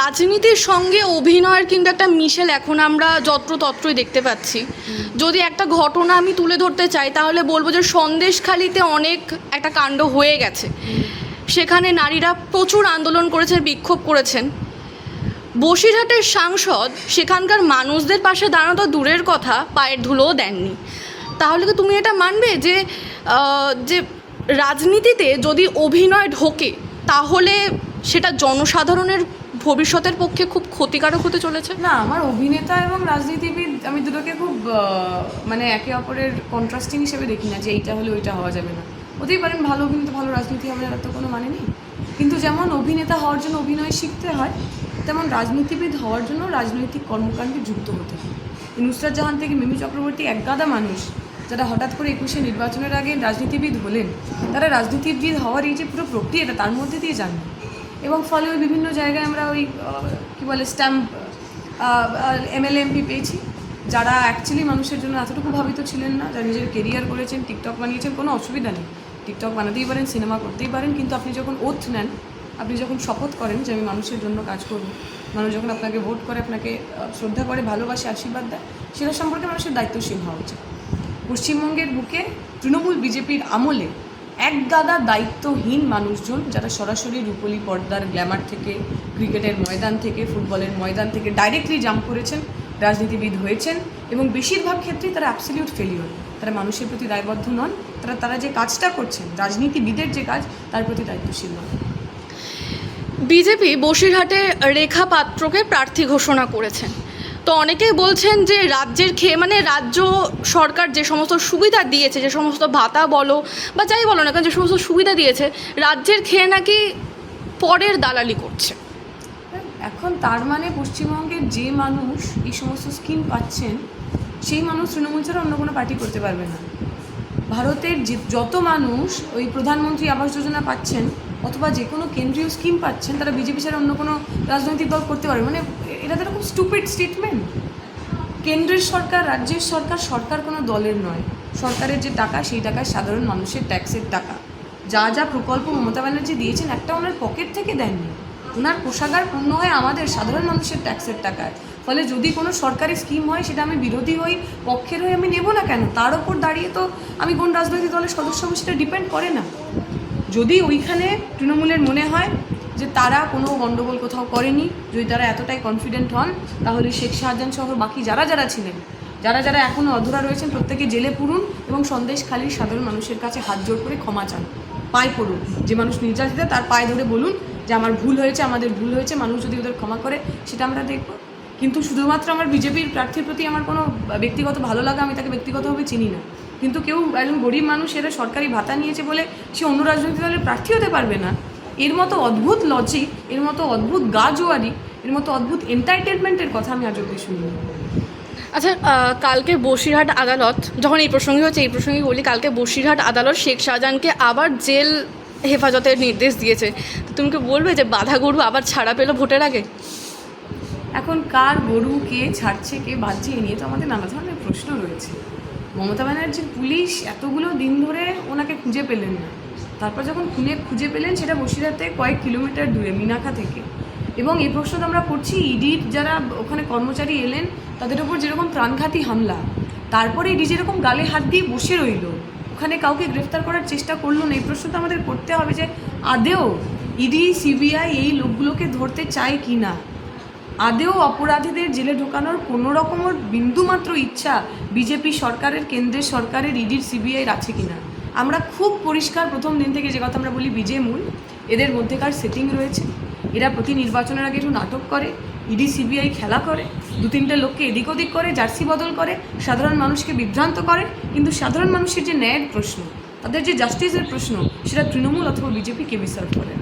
রাজনীতির সঙ্গে অভিনয়ের কিন্তু একটা মিশেল এখন আমরা যত্রতত্রই দেখতে পাচ্ছি। যদি একটা ঘটনা আমি তুলে ধরতে চাই, তাহলে বলব যে সন্দেশখালিতে অনেক একটা কাণ্ড হয়ে গেছে। সেখানে নারীরা প্রচুর আন্দোলন করেছেন, বিক্ষোভ করেছেন। বসিরহাটের সাংসদ, সেখানকার মানুষদের পাশে দাঁড়ানো তো দূরের কথা, পায়ের ধুলোও দেননি। তাহলে কি তুমি এটা মানবে যে যে রাজনীতিতে যদি অভিনয় ঢোকে, তাহলে সেটা জনসাধারণের ভবিষ্যতের পক্ষে খুব ক্ষতিকারক হতে চলেছে? না, আমার অভিনেতা এবং রাজনীতিবিদ, আমি দুটোকে খুব মানে একে অপরের কন্ট্রাস্টিং হিসেবে দেখি না যে এইটা হলে ওইটা হওয়া যাবে না। হতেই পারেন ভালো অভিনেতা, ভালো রাজনীতি হবে না তো কোনো মানে নেই। কিন্তু যেমন অভিনেতা হওয়ার জন্য অভিনয় শিখতে হয়, তেমন রাজনীতিবিদ হওয়ার জন্য রাজনৈতিক কর্মকাণ্ডে যুক্ত হতে হয়। নুসরাত জাহান থেকে মিমি চক্রবর্তী একগাদা মানুষ, যারা হঠাৎ করে একুশে নির্বাচনের আগে রাজনীতিবিদ হলেন, তারা রাজনীতিবিদ হওয়ার এই যে পুরো প্রক্রিয়াটা, তার মধ্যে দিয়ে যান এবং ফলে ওই বিভিন্ন জায়গায় আমরা ওই কী বলে, স্ট্যাম্প এমএলএ এমপি পেয়েছি, যারা অ্যাকচুয়ালি মানুষের জন্য এতটুকু ভাবিত ছিলেন না, যারা নিজের কেরিয়ার করেছেন টিকটক বানিয়েছেন, কোনো অসুবিধা নেই। টিকটক বানাতেই পারেন সিনেমা করতেই পারেন, কিন্তু আপনি যখন ওথ নেন, আপনি যখন শপথ করেন যে আমি মানুষের জন্য কাজ করব, মানুষ যখন আপনাকে ভোট করে, আপনাকে শ্রদ্ধা করে, ভালোবাসে, আশীর্বাদ দেয়, সেটা সম্পর্কে মানুষের দায়িত্বশীল হওয়া উচিত। পশ্চিমবঙ্গের বুকে তৃণমূল বিজেপির আমলে এক গাদা দায়িত্বহীন মানুষজন যারা সরাসরি রূপলি পর্দার গ্ল্যামার থেকে, ক্রিকেটের ময়দান থেকে, ফুটবলের ময়দান থেকে ডাইরেক্টলি জাম্প করেছেন, রাজনীতিবিদ হয়েছেন এবং বেশিরভাগ ক্ষেত্রেই তারা অ্যাবসলিউট ফেলিওর তারা মানুষের প্রতি দায়বদ্ধ নন, তারা তারা যে কাজটা করছেন, রাজনীতিবিদের যে কাজ, তার প্রতি দায়িত্বশীল নন। বিজেপি বসিরহাটে রেখা পাত্রকে প্রার্থী ঘোষণা করেছেন। তো অনেকেই বলছেন যে রাজ্যের খেয়ে মানে রাজ্য সরকার যে সমস্ত সুবিধা দিয়েছে, যে সমস্ত ভাতা বলো বা যাই বলো না কেন, যে সমস্ত সুবিধা দিয়েছে, রাজ্যের খেয়ে নাকি পরের দালালি করছে। এখন তার মানে পশ্চিমবঙ্গের যে মানুষ এই সমস্ত স্কিম পাচ্ছেন, সেই মানুষ তৃণমূল ছাড়া অন্য কোনো পার্টি করতে পারবে না। ভারতের যে যত মানুষ ওই প্রধানমন্ত্রী আবাস যোজনা পাচ্ছেন, অথবা যে কোনো কেন্দ্রীয় স্কিম পাচ্ছেন, তারা বিজেপি ছাড়া অন্য কোনো রাজনৈতিক দল করতে পারবে। মানে এটা তো এরকম স্টুপিড স্টেটমেন্ট কেন্দ্রের সরকার, রাজ্যের সরকার সরকার কোনো দলের নয়। সরকারের যে টাকা, সেই টাকা সাধারণ মানুষের ট্যাক্সের টাকা। যা যা প্রকল্প মমতা ব্যানার্জি দিয়েছেন, একটা ওনার পকেট থেকে দেননি। ওনার কোষাগার পূর্ণ হয় আমাদের সাধারণ মানুষের ট্যাক্সের টাকায়। ফলে যদি কোনো সরকারি স্কিম হয়, সেটা আমি বিরোধী হই, পক্ষের হয়ে আমি নেব না কেন? তার ওপর দাঁড়িয়ে তো আমি কোন রাজনৈতিক দলের সদস্য সেটা ডিপেন্ড করে না। যদি ওইখানে তৃণমূলের মনে হয় যে তারা কোনো গণ্ডগোল কোথাও করেনি। যদি তারা এতটাই কনফিডেন্ট হন, তাহলে শেখ শাহজাহান সহ বাকি যারা যারা ছিলেন, যারা যারা এখনও অধরা রয়েছেন, প্রত্যেকে জেলে পুরুন এবং সন্দেশখালীর সাধারণ মানুষের কাছে হাত জোর করে ক্ষমা চান। পায়ে পড়ুন। যে মানুষ নির্যাতিত, তার পায়ে ধরে বলুন যে আমার ভুল হয়েছে, আমাদের ভুল হয়েছে, মানুষ যদি ওদের ক্ষমা করে, সেটা আমরা দেখব। কিন্তু শুধুমাত্র আমার বিজেপির প্রার্থীর প্রতি আমার কোনো ব্যক্তিগত ভালো লাগা, আমি তাকে ব্যক্তিগতভাবে চিনি না। কিন্তু কেউ একজন গরিব মানুষ, এরা সরকারি ভাতা নিয়েছে বলে সে অন্য রাজনৈতিক দলের প্রার্থী হতে পারবে না। এর মতো অদ্ভুত লজিক এর মতো অদ্ভুত গা জোয়ারি এর মতো অদ্ভুত এন্টারটেনমেন্টের কথা আমি আজ অব্দি শুনিনি। আচ্ছা কালকে বসিরহাট আদালত যখন এই প্রসঙ্গে হচ্ছে এই প্রসঙ্গে বলি কালকে বসিরহাট আদালত শেখ শাহজাহানকে আবার জেল হেফাজতের নির্দেশ দিয়েছে। তো তুমি কি বলবে যে বাধা গরু আবার ছাড়া পেল ভোটের আগে? এখন কার গরু কে ছাড়ছে কে বাজছে এ নিয়ে তো আমাদের নানা ধরনের প্রশ্ন রয়েছে। মমতা ব্যানার্জির পুলিশ এতগুলো দিন ধরে ওনাকে খুঁজে পেলেন না। তারপর যখন খুঁজে খুঁজে পেলেন, সেটা বসিরহাটে কয়েক কিলোমিটার দূরে, মিনাখা থেকে। এবং এই প্রশ্নটা আমরা করছি ইডির যারা ওখানে কর্মচারী এলেন, তাদের উপর যেরকম প্রাণঘাতী হামলা, তারপরে ইডি যেরকম গালে হাত দিয়ে বসে রইল, ওখানে কাউকে গ্রেফতার করার চেষ্টা করল না, এই প্রশ্নটা আমাদের করতে হবে যে, আদেও ইডি সিবিআই এই লোকগুলোকে ধরতে চায় কি না? আদেও অপরাধীদের জেলে ঢোকানোর কোনো রকমের বিন্দুমাত্র ইচ্ছা, বিজেপি সরকারের, কেন্দ্রের সরকারের ইডির সিবিআইয়ের আছে কিনা আমরা খুব পরিষ্কার প্রথম দিন থেকে যে কথা আমরা বলি বিজে মূল, এদের মধ্যেকার সেটিং রয়েছে। এরা প্রতি নির্বাচনের আগে একটু নাটক করে, ইডি, সিবিআই খেলা করে, দু তিনটে লোককে এদিক ওদিক করে, জার্সি বদল করে, সাধারণ মানুষকে বিভ্রান্ত করে, কিন্তু সাধারণ মানুষের যে ন্যায়ের প্রশ্ন, তাদের যে জাস্টিসের প্রশ্ন, সেটা তৃণমূল অথবা বিজেপি কে বিসার্ভ করে